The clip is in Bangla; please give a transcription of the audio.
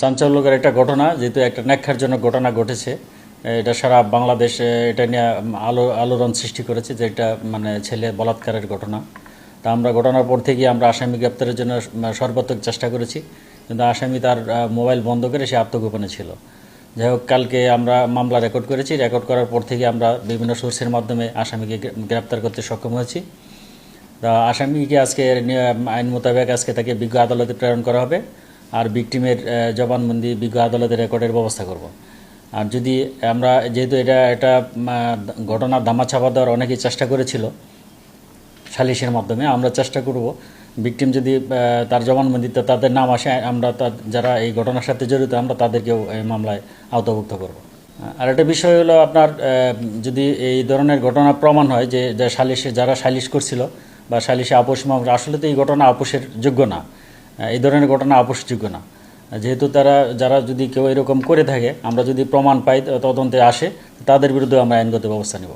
চাঞ্চল্যকর একটা ঘটনা, যেহেতু একটা ন্যাক্ষারজনক ঘটনা ঘটেছে। এটা সারা বাংলাদেশে এটা নিয়ে আলো, আলোড়ন সৃষ্টি করেছে যে এটা মানে ছেলে বলাৎকারের ঘটনা। তা আমরা ঘটনার পর থেকে আমরা আসামি গ্রেপ্তারের জন্য সর্বাত্মক চেষ্টা করেছি। কিন্তু আসামি তার মোবাইল বন্ধ করে সে আত্মগোপনে ছিল। যাই হোক, কালকে আমরা মামলা রেকর্ড করেছি। রেকর্ড করার পর থেকে আমরা বিভিন্ন সোর্সের মাধ্যমে আসামিকে গ্রেপ্তার করতে সক্ষম হয়েছি। তা আসামিকে আজকে আইন মোতাবেক আজকে তাকে বিজ্ঞ আদালতে প্রেরণ করা হবে। আর ভিকটিমের জবানবন্দি, বিজ্ঞ আদালতে রেকর্ডের ব্যবস্থা করব। আর যদি আমরা, যেহেতু এটা একটা ঘটনা দামাচাপা দেওয়ার অনেকেই চেষ্টা করেছিল সালিশের মাধ্যমে, আমরা চেষ্টা করব ভিকটিম যদি তার জবানবন্দিতে তাদের নাম আসে, আমরা যারা এই ঘটনার সাথে জড়িত, আমরা তাদেরকেও এই মামলায় আওতাভুক্ত করব। আর একটা বিষয় হলো আপনার যদি এই ধরনের ঘটনা প্রমাণ হয় যে সালিশে, যারা সালিশ করছিল বা সালিশে আপোষ মামলা আসলে তো এই ঘটনা আপোষের যোগ্য না। এই ধরনের ঘটনা আপোষযোগ্য না। যেহেতু তারা, যারা যদি কেউ এরকম করে থাকে, আমরা যদি প্রমাণ পাই তদন্তে আসে, তাদের বিরুদ্ধে আমরা আইনগত ব্যবস্থা নেব।